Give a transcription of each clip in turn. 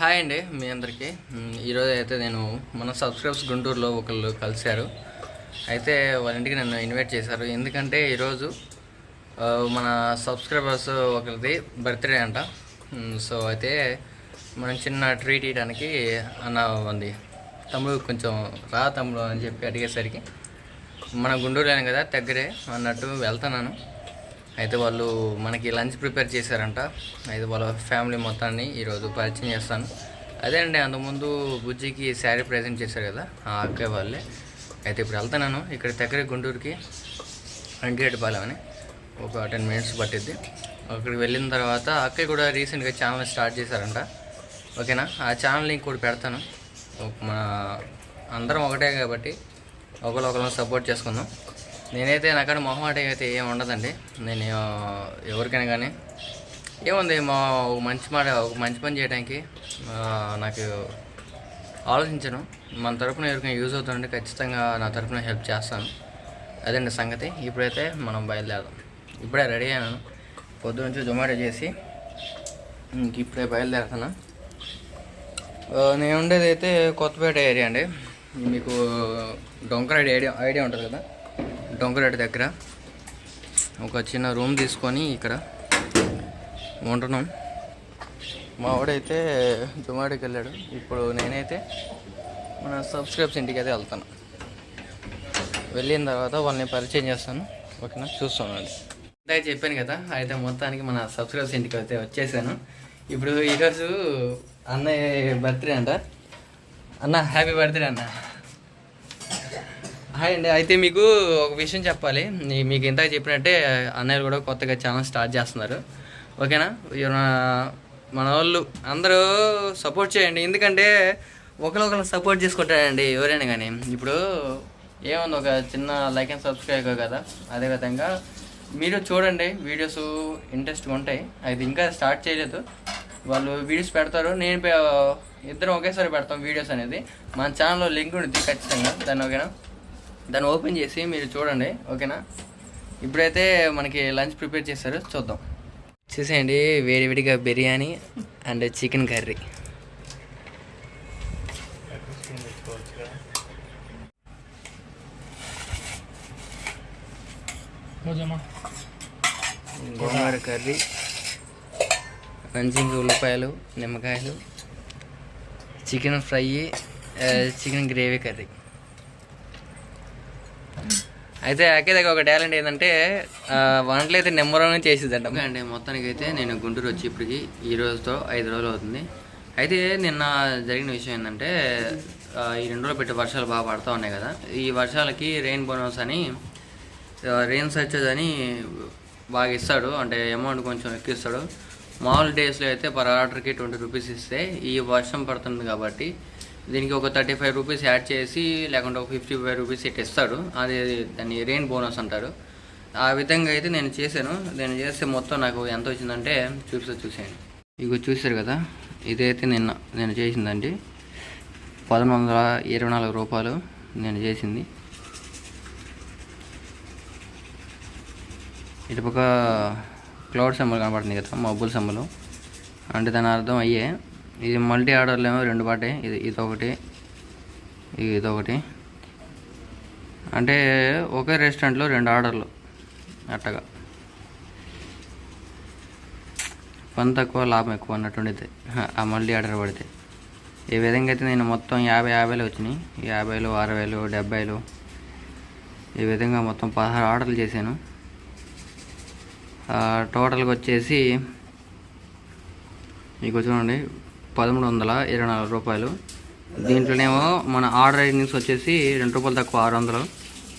Hi అండి మీ అందరికీ. ఈరోజు అయితే నేను మన సబ్స్క్రైబ్స్ గుంటూరులో ఒకళ్ళు కలిశారు. అయితే వాళ్ళ ఇంటికి నన్ను ఇన్వైట్ చేశారు. ఎందుకంటే ఈరోజు మన సబ్స్క్రైబర్స్ ఒకరిది బర్త్డే అంట. సో అయితే మనం చిన్న ట్రీట్ ఇవ్వడానికి అన్న ఉంది. తమ్ముడు కొంచెం రా తమ్ముడు అని చెప్పి అడిగేసరికి మన గుంటూరులోనే కదా దగ్గరే అన్నట్టు వెళ్తున్నాను. అయితే వాళ్ళు మనకి లంచ్ ప్రిపేర్ చేశారంట. అయితే వాళ్ళ ఫ్యామిలీ మొత్తాన్ని ఈరోజు పరిచయం చేస్తాను. అదే అండి అంతకుముందు బుజ్జికి శారీ ప్రజెంట్ చేశారు కదా ఆ అక్కే వాళ్ళే. అయితే ఇప్పుడు వెళ్తున్నాను ఇక్కడ దగ్గర గుంటూరుకి వెంకటపాలెం అని. ఒక టెన్ మినిట్స్ పట్టిద్ది. అక్కడికి వెళ్ళిన తర్వాత అక్కయ్య కూడా రీసెంట్గా ఛానల్ స్టార్ట్ చేశారంట. ఓకేనా? ఆ ఛానల్ లింక్ కూడా పెడతాను. మన అందరం ఒకటే కాబట్టి ఒకరు ఒకరిని సపోర్ట్ చేసుకుందాం. నేనైతే నాకాడ మొహమాట అయితే ఏం ఉండదండి. నేను ఎవరికైనా కానీ ఏముంది మా ఒక మంచి మాట ఒక మంచి పని చేయడానికి నాకు ఆలోచించను. మన తరపున ఎవరికైనా యూజ్ అవుతుందంటే ఖచ్చితంగా నా తరపున హెల్ప్ చేస్తాను. అదండి సంగతి. ఇప్పుడైతే మనం బయలుదేరదాం. ఇప్పుడే రెడీ అయ్యాను. పొద్దు నుంచి జొమాటో చేసి ఇంక ఇప్పుడే బయలుదేరుతున్నా నేను ఉండేది అయితే కొత్తపేట ఏరియా అండి. మీకు డొంకరాడి ఐడియా ఐడియా ఉంటుంది కదా? డొంకరాడి దగ్గర ఒక చిన్న రూమ్ తీసుకొని ఇక్కడ ఉంటున్నాం. మా వాడైతే దుమాడికి వెళ్ళాడు. ఇప్పుడు నేనైతే మన సబ్స్క్రైబ్స్ ఇంటికి అయితే వెళ్తాను. వెళ్ళిన తర్వాత వాళ్ళని పరిచయం చేస్తాను. ఓకేనా? చూస్తున్నాను అయితే చెప్పాను కదా అయితే మొత్తానికి మన సబ్స్క్రైబ్స్ ఇంటికి అయితే వచ్చేసాను. ఇప్పుడు ఈరోజు అన్నయ్య బర్త్డే అంట. అన్న హ్యాపీ బర్త్డే అన్న. హాయ్ అండి. అయితే మీకు ఒక విషయం చెప్పాలి. మీకు ఇంతగా చెప్పినట్టే అన్నయ్యలు కూడా కొత్తగా ఛానల్ స్టార్ట్ చేస్తున్నారు. ఓకేనా? ఎవరైనా మన వాళ్ళు అందరూ సపోర్ట్ చేయండి. ఎందుకంటే ఒకరికొకరు సపోర్ట్ చేసుకుంటారండి ఎవరైనా కానీ. ఇప్పుడు ఏముంది ఒక చిన్న లైక్ అండ్ సబ్స్క్రైబ్ కదా. అదేవిధంగా మీరు చూడండి వీడియోస్ ఇంట్రెస్ట్గా ఉంటాయి. అది ఇంకా స్టార్ట్ చేయలేదు. వాళ్ళు వీడియోస్ పెడతారు. నేను ఇద్దరం ఒకేసారి పెడతాం వీడియోస్ అనేది. మన ఛానల్లో లింక్ ఉంటుంది ఖచ్చితంగా. దాన్ని ఓకేనా? దాన్ని ఓపెన్ చేసి మీరు చూడండి ఓకేనా? ఇప్పుడైతే మనకి లంచ్ ప్రిపేర్ చేస్తారు చూద్దాం. చూసేయండి వేడివేడిగా biryani and chicken curry. Gongura curry మంచిగా ఉల్లిపాయలు నిమ్మకాయలు chicken fry chicken gravy curry. అయితే అకే దగ్గర ఒక టాలెంట్ ఏంటంటే వంటలు అయితే నెంబర్ వన్ చేసేదంట అండి మొత్తానికి అయితే నేను గుంటూరు వచ్చి ఇప్పటికి ఈ రోజుతో ఐదు రోజులు అవుతుంది. అయితే నిన్న జరిగిన విషయం ఏంటంటే ఈ రెండు రోజులు పెట్టి వర్షాలు బాగా పడుతూ ఉన్నాయి కదా. ఈ వర్షాలకి రెయిన్ బోనస్ అని రెయిన్ సర్చేజ్ అని బాగా ఇస్తాడు. అంటే అమౌంట్ కొంచెం ఎక్కిస్తాడు మామూలు డేస్లో అయితే పర్ ఆర్డర్కి ట్వంటీ రూపీస్ ఇస్తే ఈ వర్షం పడుతుంది కాబట్టి దీనికి ఒక థర్టీ ఫైవ్ రూపీస్ యాడ్ చేసి లేకుంటే ఒక ఫిఫ్టీ ఫైవ్ రూపీస్ ఇట్ ఇస్తాడు అది దాన్ని రెయిన్ బోనస్ అంటారు. ఆ విధంగా అయితే నేను చేశాను. నేను చేస్తే మొత్తం నాకు ఎంత వచ్చిందంటే చూపిస్తా చూసేయండి. ఇగో చూశారు కదా? ఇదైతే నిన్న నేను చేసిందండి. పదకొండు వందల ఇరవై నాలుగు రూపాయలు నేను చేసింది. ఇటుపక్క క్లౌడ్ సెంబల్ కనపడుతుంది కదా మబ్బుల సెంబలు అంటే దాని అర్థం అయ్యే ఇది మల్టీ ఆర్డర్లు ఏమో రెండు పడ్డాయి ఇది ఇదొకటి. ఇది ఇదొకటి. అంటే ఒకే రెస్టారెంట్లో రెండు ఆర్డర్లు. అట్టగా. పని తక్కువ లాభం ఎక్కువ అన్నట్టుండితే ఆ మల్టీ ఆర్డర్ పడితే. ఈ విధంగా అయితే నేను మొత్తం యాభై యాభైలు వచ్చినాయి. యాభైలు అరవైలు డెబ్బైలు. ఈ విధంగా మొత్తం పదహారు ఆర్డర్లు చేశాను. టోటల్గా వచ్చేసి మీకు చూడండి. పదమూడు వందల ఇరవై నాలుగు రూపాయలు. దీంట్లోనేమో మన ఆర్డర్ ఎర్నింగ్స్ వచ్చేసి రెండు రూపాయలు తక్కువ ఆరు వందలు.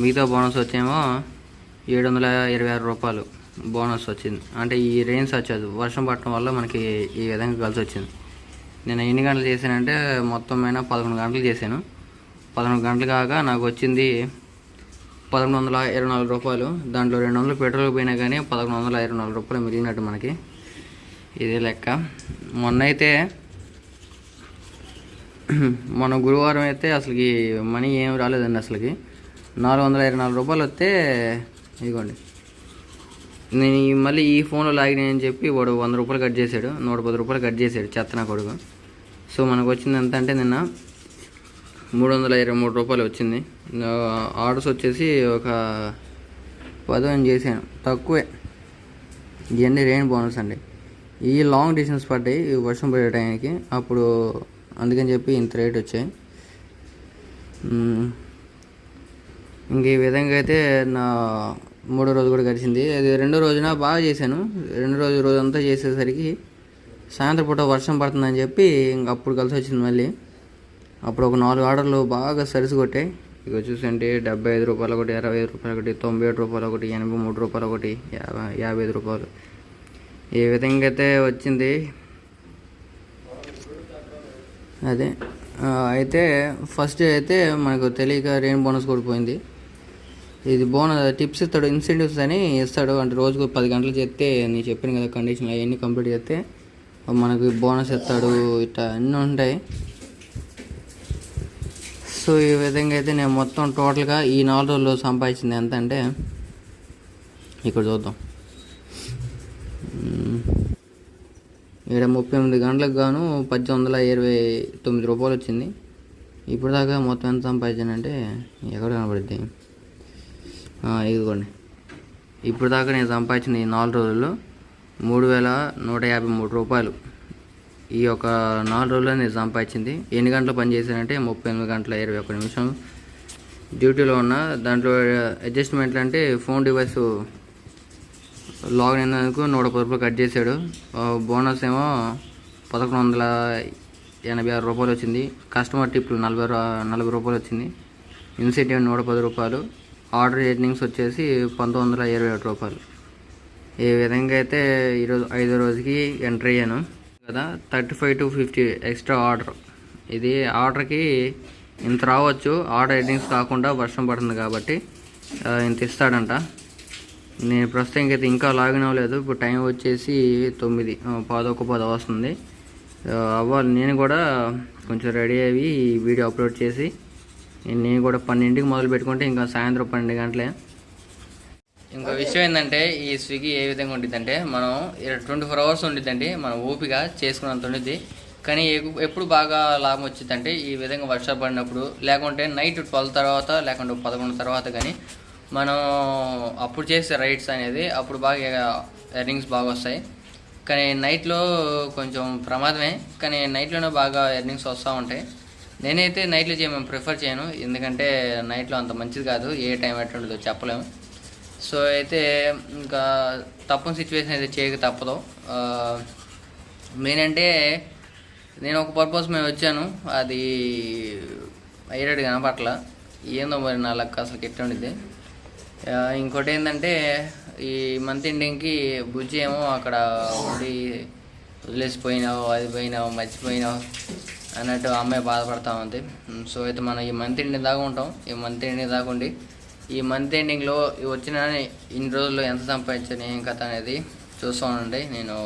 మిగతా బోనస్ వచ్చేమో ఏడు వందల ఇరవై ఆరు రూపాయలు బోనస్ వచ్చింది. అంటే ఈ రేంజ్ వచ్చేది. వర్షం పడటం వల్ల మనకి ఈ విధంగా కలిసి వచ్చింది. నేను ఎన్ని గంటలు చేశానంటే మొత్తం మీద పదకొండు గంటలు చేశాను. పదకొండు గంటలు కాగా నాకు వచ్చింది పదకొండు వందల ఇరవై నాలుగు రూపాయలు. దాంట్లో రెండు వందలు పెట్రోల్ పోయినా కానీ పదకొండు వందల ఇరవై నాలుగు రూపాయలు మిగిలినట్టు మనకి. ఇదే లెక్క. మొన్న అయితే మన గురువారం అయితే అసలుకి మనీ ఏం రాలేదండి అసలుకి. నాలుగు వందల ఇరవై నాలుగు రూపాయలు వస్తే ఇదిగోండి. నేను మళ్ళీ ఈ ఫోన్లో లాగిన అని చెప్పి వాడు వంద రూపాయలు కట్ చేశాడు నూట పది రూపాయలు కట్ చేశాడు చెత్త నా కొడుకు. సో మనకు వచ్చింది ఎంత అంటే నిన్న మూడు వందల ఇరవై మూడు రూపాయలు వచ్చింది. ఆర్డర్స్ వచ్చేసి ఒక పదిహేను చేశాను. తక్కువే. ఇవన్నీ రెయిన్ బోనస్ అండి. ఈ లాంగ్ డిస్టెన్స్ పడ్డాయి ఈ వర్షం పడే టైంకి. అప్పుడు అందుకని చెప్పి ఇంత రేట్ వచ్చాయి. ఇంక ఈ విధంగా అయితే నా మూడో రోజు కూడా గడిచింది. అది రెండో రోజున బాగా చేశాను. రెండో రోజు రోజు అంతా చేసేసరికి సాయంత్రం పూట వర్షం పడుతుందని చెప్పి ఇంక అప్పుడు కలిసి వచ్చింది మళ్ళీ. అప్పుడు ఒక నాలుగు ఆర్డర్లు బాగా సరిసి కొట్టాయి. ఇక చూసంటే డెబ్బై ఐదు రూపాయలు ఒకటి అరవై ఐదు రూపాయలు ఒకటి తొంభై ఏడు రూపాయలు ఒకటి ఎనభై మూడు రూపాయలు ఒకటి యాభై యాభై ఐదు రూపాయలు. ఈ విధంగా అయితే వచ్చింది అదే. అయితే ఫస్ట్ అయితే మనకు తెలియక రెయిన్ బోనస్ కూడా పోయింది. ఇది బోనస్ టిప్స్ ఇస్తాడు ఇన్సెంటివ్స్ అని ఇస్తాడు. అంటే రోజుకు పది గంటలు చేస్తే నేను చెప్పిన కదా కండిషన్ అవన్నీ కంప్లీట్ చేస్తే మనకు బోనస్ ఇస్తాడు ఇట్లా అన్నీ ఉంటాయి. సో ఈ విధంగా అయితే నేను మొత్తం టోటల్గా ఈ నాలుగు రోజుల్లో సంపాదించింది ఎంత అంటే ఇక్కడ చూద్దాం. ఇక్కడ ముప్పై ఎనిమిది గంటలకు గాను పద్దెనిమిది వందల ఇరవై తొమ్మిది రూపాయలు వచ్చింది. ఇప్పుడు దాకా మొత్తం ఎంత సంపాదించానంటే ఎక్కడ కనబడుద్ది. ఇదిగోండి. ఇప్పుడు దాకా నేను సంపాదించిన ఈ నాలుగు రోజుల్లో మూడు వేల నూట యాభై మూడు రూపాయలు. ఈ యొక్క నాలుగు రోజుల్లో నేను సంపాదించింది. ఎన్ని గంటలు పనిచేశానంటే ముప్పై ఎనిమిది గంటల ఇరవై ఒక్క నిమిషం. డ్యూటీలో ఉన్న దాంట్లో అడ్జస్ట్మెంట్లు అంటే ఫోన్ డివైస్ లాగిన్ అయినందుకు నూట పది రూపాయలు కట్ చేశాడు. బోనస్ ఏమో పదకొండు వందల ఎనభై ఆరు రూపాయలు వచ్చింది. కస్టమర్ టిప్లు నలభై రూ- నలభై రూపాయలు వచ్చింది. ఇన్సెంటివ్ నూట పది రూపాయలు. ఆర్డర్ ఎర్నింగ్స్ వచ్చేసి పంతొమ్మిది వందల ఇరవై ఒకటి రూపాయలు. ఈ విధంగా అయితే ఈరోజు ఐదో రోజుకి ఎంటర్ అయ్యాను. కదా thirty five to fifty extra order. ఇది ఆర్డర్కి ఇంత రావచ్చు. ఆర్డర్ ఎర్నింగ్స్ కాకుండా వర్షం పడుతుంది కాబట్టి ఇంత ఇస్తాడంట. నేను ప్రస్తుతం అయితే ఇంకా లాగిన్ అవ్వలేదు. ఇప్పుడు టైం వచ్చేసి తొమ్మిది పదొక పది వస్తుంది. అవ్వాలి నేను కూడా కొంచెం రెడీ అయ్యి వీడియో అప్లోడ్ చేసి నేను కూడా పన్నెండుకి మొదలు పెట్టుకుంటే ఇంకా సాయంత్రం పన్నెండు గంటలే. ఇంకో విషయం ఏంటంటే ఈ స్విగ్గీ ఏ విధంగా ఉండిద్దంటే మనం ట్వంటీ ఫోర్ అవర్స్ ఉండిద్దండి మనం ఓపిక చేసుకున్నంత ఉండిద్ది. కానీ ఎప్పుడు బాగా లాభం వచ్చిందంటే ఈ విధంగా వర్షాలు పడినప్పుడు లేకుంటే నైట్ ట్వెల్వ్ తర్వాత లేకుంటే పదకొండు తర్వాత కానీ మనం అప్పుడు చేసే రైడ్స్ అనేది అప్పుడు బాగా ఎర్నింగ్స్ బాగా వస్తాయి. కానీ నైట్లో కొంచెం ప్రమాదమే. కానీ నైట్లోనే బాగా ఎర్నింగ్స్ వస్తూ ఉంటాయి. నేనైతే నైట్లో చేయమని ప్రిఫర్ చేయను. ఎందుకంటే నైట్లో అంత మంచిది కాదు. ఏ టైం ఎట్లా చెప్పలేము సో అయితే ఇంకా తప్పని సిచ్యువేషన్ అయితే చేయక తప్పదు. మెయిన్ అంటే నేను ఒక పర్పస్ మేము వచ్చాను. అది అయ్యేటట్టు కనపట్ల ఏందో మరి నా లెక్క అసలు ఎట్లా ఉండిద్ది. ఇంకోటి ఏంటంటే ఈ మంత్ ఎండింగ్కి బుజ్జి ఏమో అక్కడ ఉండి వదిలేసిపోయినావు అది పోయినావు మర్చిపోయినావు అన్నట్టు అమ్మాయి బాధపడతా ఉంది. సో అయితే మనం ఈ మంత్ ఎండింగ్ దాకా ఉంటాం. ఈ మంత్ ఎండింగ్ దాకా ఉండి ఈ మంత్ ఎండింగ్లో వచ్చిన ఇన్ని రోజుల్లో ఎంత సంపాదించాను ఏం కథ అనేది చూస్తూ ఉండండి. నేను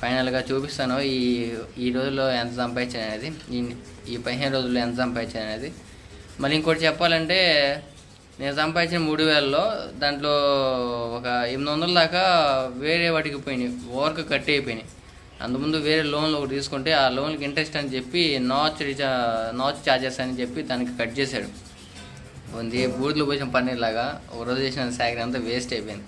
ఫైనల్గా చూపిస్తాను. ఈ ఈ రోజుల్లో ఎంత సంపాదించాను అనేది ఈ ఈ పదిహేను రోజుల్లో ఎంత సంపాదించాను అనేది. మళ్ళీ ఇంకోటి చెప్పాలంటే నేను సంపాదించిన మూడు వేలలో దాంట్లో ఒక ఎనిమిది వందల దాకా వేరే వాటికి పోయినాయి. వర్క్ కట్ అయిపోయినాయి. అంతకుముందు వేరే లోన్లు ఒకటి తీసుకుంటే ఆ లోన్కి ఇంట్రెస్ట్ అని చెప్పి నాచ్ రీచా నాచ్ ఛార్జెస్ అని చెప్పి దానికి కట్ చేశాడు. ఉంది బూడిదలో పోసిన పన్నీర్లాగా ఒక రోజు చేసిన సాగరీ అంతా వేస్ట్ అయిపోయింది.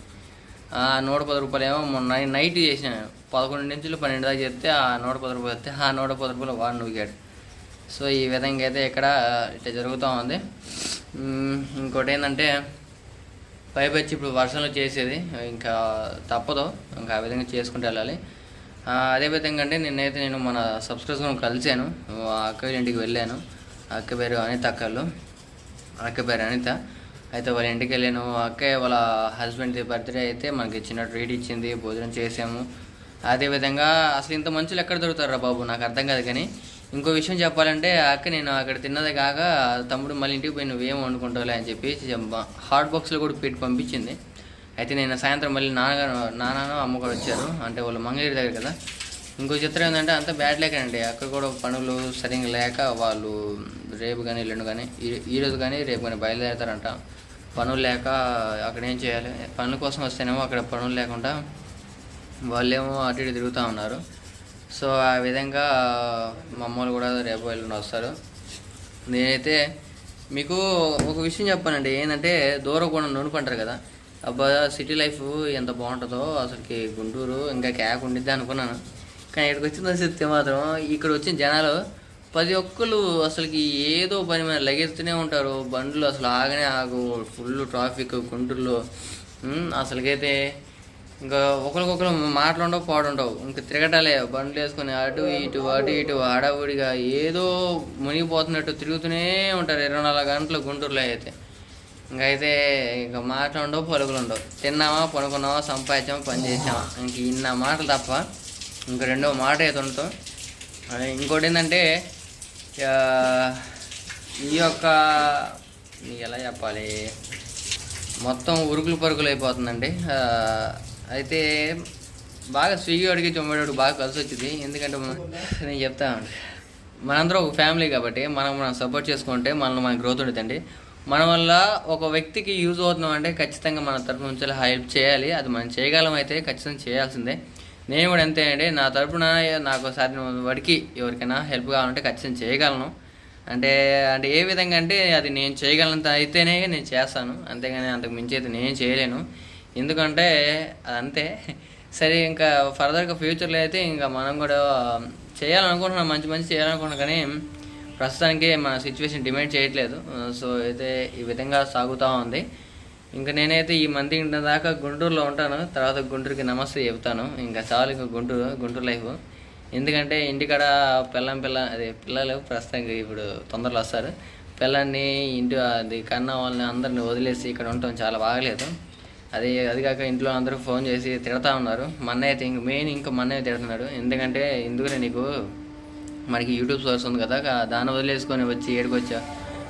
ఆ నూట పది రూపాయలు ఏమో మొన్న నైట్ చేసినాను పదకొండు నుంచి పన్నెండు దాకా చెప్తే ఆ నూట పది రూపాయలు వస్తే ఆ నూట పది రూపాయలు వాడు నూగాడు సో ఈ విధంగా అయితే ఇక్కడ ఇట్లా జరుగుతూ ఉంది. ఇంకోటి ఏంటంటే పైపు వచ్చి ఇప్పుడు వర్షంలో చేసేది ఇంకా తప్పదు. ఇంకా ఆ విధంగా చేసుకుంటూ వెళ్ళాలి. అదేవిధంగా అదే విధంగా అంటే నిన్నైతే నేను మన సబ్స్క్రైబర్స్ కలిశాను. అక్క ఇంటికి వెళ్ళాను. అక్క పేరు అనిత అక్కలు అక్క పేరు అనిత. అయితే వాళ్ళ ఇంటికి వెళ్ళాను. అక్కే వాళ్ళ హస్బెండ్ బర్త్డే అయితే మనకి చిన్న ట్రీట్ ఇచ్చింది భోజనం చేసాము. అదేవిధంగా అసలు ఇంత మంచులు ఎక్కడ దొరుకుతారా బాబు? నాకు అర్థం కాదు కానీ ఇంకో విషయం చెప్పాలంటే అక్క నేను అక్కడ తిన్నదే కాక తమ్ముడు మళ్ళీ ఇంటికి పోయి నువ్వేం వండుకుంటావులే అని చెప్పి హాట్ బాక్స్లో కూడా పెట్టి పంపించింది. అయితే నేను సాయంత్రం మళ్ళీ నాన్నగారు నాన్న అమ్మ కూడా వచ్చారు. అంటే వాళ్ళు మంగళగిరి దగ్గర కదా. ఇంకో చిత్రం ఏంటంటే అంత బ్యాడ్ లేకండి అక్కడ కూడా పనులు సరిగ్గా లేక వాళ్ళు రేపు కానీ ఎల్లుండి కానీ ఈ- రోజు కానీ రేపు కానీ బయలుదేరతారంట. పనులు లేక అక్కడ ఏం చేయాలి? పనుల కోసం వస్తేనేమో అక్కడ పనులు లేకుండా వాళ్ళేమో అటు ఇటు తిరుగుతూ ఉన్నారు. సో ఆ విధంగా మా అమ్మలు కూడా రేపు ఎల్లుండి వస్తారు. నేనైతే మీకు ఒక విషయం చెప్పానండి. ఏంటంటే దూరం కూడా నూనె అంటారు కదా. అబ్బా సిటీ లైఫ్ ఎంత బాగుంటుందో అసలుకి గుంటూరు ఇంకా క్యాక్ ఉండిద్ది అనుకున్నాను. కానీ ఇక్కడికి వచ్చిన చెప్తే మాత్రం ఇక్కడ వచ్చిన జనాలు ప్రతి ఒక్కరు అసలుకి ఏదో పని మీద లగెత్తూనే ఉంటారు. బండ్లు అసలు ఆగనే ఆగు. ఫుల్ ట్రాఫిక్ గుంటూరులో. అసలుకైతే ఇంకా ఒకరికొకరు మాట్లాడవు పాడుండవు. ఇంకా తిరగటాలే. బండ్లు వేసుకొని అటు ఇటు అటు ఇటు హడావుడిగా ఏదో మునిగిపోతున్నట్టు తిరుగుతూనే ఉంటారు ఇరవై నాలుగు గంటలు గుంటూరులో అయితే. ఇంకైతే అయితే ఇంకా మాట్లాడవు పలుకులు ఉండవు తిన్నామా పనుకున్నామా సంపాదించామా పని చేసామా ఇంక ఇన్న మాటలు తప్ప ఇంక రెండో మాట అయితే ఉండటం ఇంకోటి ఏంటంటే ఈ యొక్క ఎలా చెప్పాలి? మొత్తం ఉరుకులు పరుగులు అయిపోతుందండి. అయితే బాగా స్విగ్గీ వాడికి జొమాటోడికి బాగా కలిసి వచ్చింది. ఎందుకంటే నేను చెప్తా మనందరం ఒక ఫ్యామిలీ కాబట్టి మనం మనం సపోర్ట్ చేసుకుంటే మనలో మన గ్రోత్ ఉంటుందండి. మన వల్ల ఒక వ్యక్తికి యూజ్ అవుతున్నాం అంటే ఖచ్చితంగా మన తరపు నుంచి హెల్ప్ చేయాలి. అది మనం చేయగలం అయితే ఖచ్చితంగా చేయాల్సిందే. నేను కూడా అంతే అండి. నా తరపున నాకు సాధ్యం వాడికి ఎవరికైనా హెల్ప్ కావాలంటే ఖచ్చితంగా చేయగలను. అంటే అంటే ఏ విధంగా అంటే అది నేను చేయగలంత అయితేనే నేను చేస్తాను. అంతేగాని అంతకు మించి అయితే నేను చేయలేను. ఎందుకంటే అది అంతే సరే ఇంకా ఫర్దర్గా ఫ్యూచర్లో అయితే ఇంకా మనం కూడా చేయాలనుకుంటున్నాం మంచి మంచి చేయాలనుకుంటున్నాం కానీ ప్రస్తుతానికి మన సిచ్యువేషన్ డిమాండ్ చేయట్లేదు. సో అయితే ఈ విధంగా సాగుతూ ఉంది. ఇంకా నేనైతే ఈ మంత్ ఇంటి దాకా గుంటూరులో ఉంటాను. తర్వాత గుంటూరుకి నమస్తే చెప్తాను ఇంకా చాలు ఇంకా గుంటూరు గుంటూరు లైఫ్. ఎందుకంటే ఇంటికాడ పిల్లం పిల్ల అదే పిల్లలు ప్రస్తుతానికి ఇప్పుడు తొందరలో వస్తారు. పిల్లల్ని ఇంటి అది కన్నా వాళ్ళని అందరిని వదిలేసి ఇక్కడ ఉండటం చాలా బాగలేదు. అది అది కాక ఇంట్లో అందరూ ఫోన్ చేసి తిడతా ఉన్నారు. మన్నయ్య అయితే ఇంక మెయిన్ ఇంకా మన్నయ్య తిడుతున్నాడు. ఎందుకంటే ఎందుకంటే నీకు మనకి యూట్యూబ్ సోర్స్ ఉంది కదా దాన్ని వదిలేసుకొని వచ్చి ఏడుకొచ్చా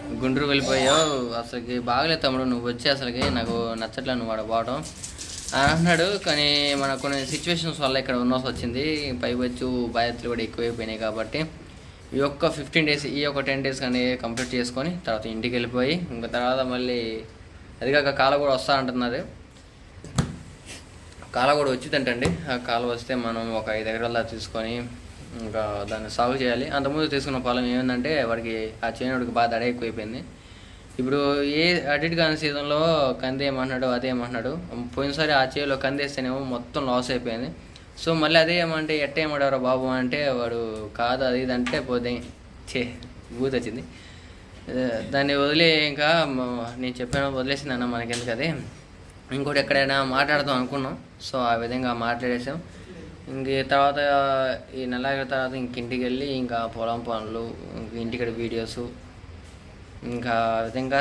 గుండ్రు గుంటూరు వెళ్ళిపోయావు అసలుకి బాగలేదు తమ్ముడు నువ్వు వచ్చి అసలుకి నాకు నచ్చట్లేదు నువ్వు వాడు పోవడం అని అంటున్నాడు. కానీ మన కొన్ని సిచ్యువేషన్స్ వల్ల ఇక్కడ ఉన్నాల్సి వచ్చింది. పైకి బాధ్యతలు కూడా ఎక్కువైపోయినాయి కాబట్టి ఈ యొక్క ఫిఫ్టీన్ డేస్ ఈ యొక్క టెన్ డేస్ కానీ కంప్లీట్ చేసుకొని తర్వాత ఇంటికి వెళ్ళిపోయి ఇంకా తర్వాత మళ్ళీ అది కాక కాల కూడా వస్తా అంటున్నది. కాల కూడా వచ్చిందంటండి ఆ కాల వస్తే మనం ఒక ఐదు ఎకరాల తీసుకొని ఇంకా దాన్ని సాగు చేయాలి. అంతకుముందు తీసుకున్న పొలం ఏమైందంటే వాడికి ఆ చేనుడికి బాగా దడ ఎక్కువైపోయింది. ఇప్పుడు ఏ అడిట్ కాని సీజన్లో కంది ఏమంటున్నాడు అదే ఏమంటున్నాడు. పోయినసారి ఆ చేలో కంది వేస్తేనేమో మొత్తం లాస్ అయిపోయింది. సో మళ్ళీ అదే ఏమంటే ఎట్ట ఏమడారా బాబు అంటే వాడు కాదు అది ఇది అంటే పోతే చే బూత్ వచ్చింది దాన్ని వదిలే ఇంకా నేను చెప్పాను వదిలేసిందన్న మనకెందుకు అదే? ఇంకోటి ఎక్కడైనా మాట్లాడదాం అనుకున్నాం. సో ఆ విధంగా మాట్లాడేసాం ఇంక తర్వాత ఈ నెల తర్వాత ఇంక ఇంటికి వెళ్ళి ఇంకా పొలం పనులు ఇంటికడ వీడియోస్ ఇంకా విధంగా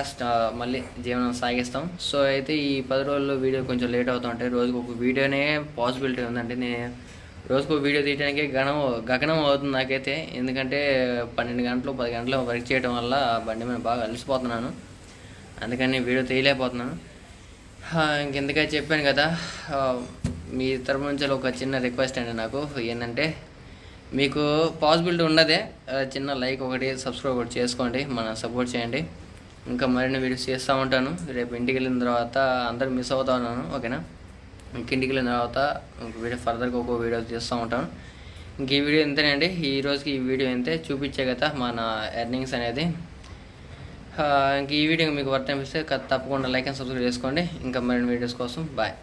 మళ్ళీ జీవనం సాగిస్తాం. సో అయితే ఈ పది రోజుల్లో వీడియో కొంచెం లేట్ అవుతుంటే రోజుకు ఒక వీడియోనే పాసిబిలిటీ ఉందంటే నేను రోజుకు వీడియో తీయడానికి గణం గగనం అవుతుంది నాకైతే. ఎందుకంటే పన్నెండు గంటలు పది గంటలు వర్క్ చేయడం వల్ల బండి మీద బాగా అలసిపోతున్నాను. అందుకని వీడియో తీయలేకపోతున్నాను. ఆ, చెప్పాను కదా. మీ తరపు నుంచి ఒక చిన్న రిక్వెస్ట్ అండి నాకు. ఏంటంటే మీకు పాసిబిలిటీ ఉన్నదే చిన్న లైక్ ఒకటి సబ్స్క్రైబ్ ఒకటి చేసుకోండి మన సపోర్ట్ చేయండి. ఇంకా మరిన్ని వీడియోస్ చేస్తూ ఉంటాను. రేపు ఇంటికి వెళ్ళిన తర్వాత అందరు మిస్ అవుతా ఉన్నాను ఓకేనా? ఇంక ఇంటికి వెళ్ళిన తర్వాత ఇంక వీడియో ఫర్దర్గా ఒక్కో వీడియో చేస్తూ ఉంటాను. ఇంక ఈ వీడియో ఎంతేనండి ఈ రోజుకి ఈ వీడియో ఎంతే చూపించే కదా మన ఎర్నింగ్స్ అనేది. ఇంక ఈ వీడియో మీకు వర్క్ అనిపిస్తే తప్పకుండా లైక్ అండ్ సబ్స్క్రైబ్ చేసుకోండి. ఇంకా మరిన్ని వీడియోస్ కోసం బాయ్.